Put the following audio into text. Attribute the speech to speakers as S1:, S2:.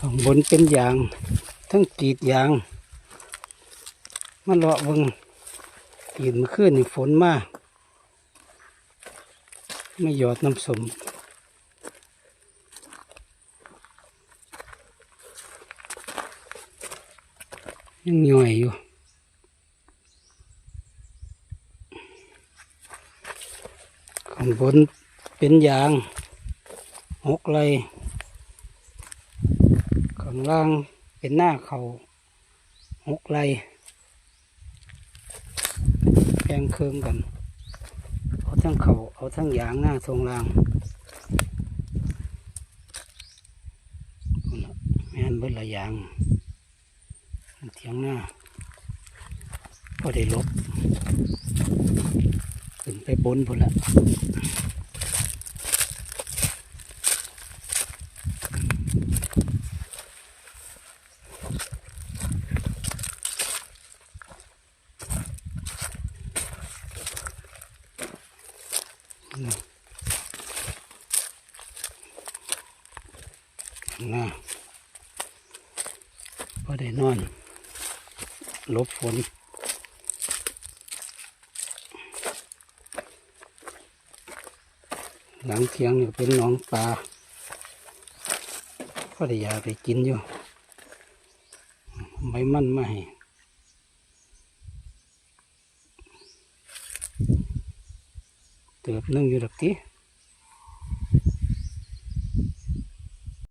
S1: ข้างบนเป็นยาง ทั้งกีดยาง มาเลาะเบิงกีดมื่อคืนฝนมากไม่หยอดน้ำสมยังย่อยอยู่ข้างบนเป็นยางหกไร ข้างล่างเป็นหน้าเขาหกไรแบ่งเคืองกันเอาทั้งเขาเอาทั้งยางหน้าทรงล่างพุ่นน่ะแม่นเบิดละยางเทียงหน้าพอได้ลบขึ้นไปบนพุ่นละ นะพอได้นอนลบฝนหลังเทียงนี่เป็นหนองปลาพอได้ยาไปกินอยู่ใบมันไม่าให้ เติบหนึงอยู่ดอกที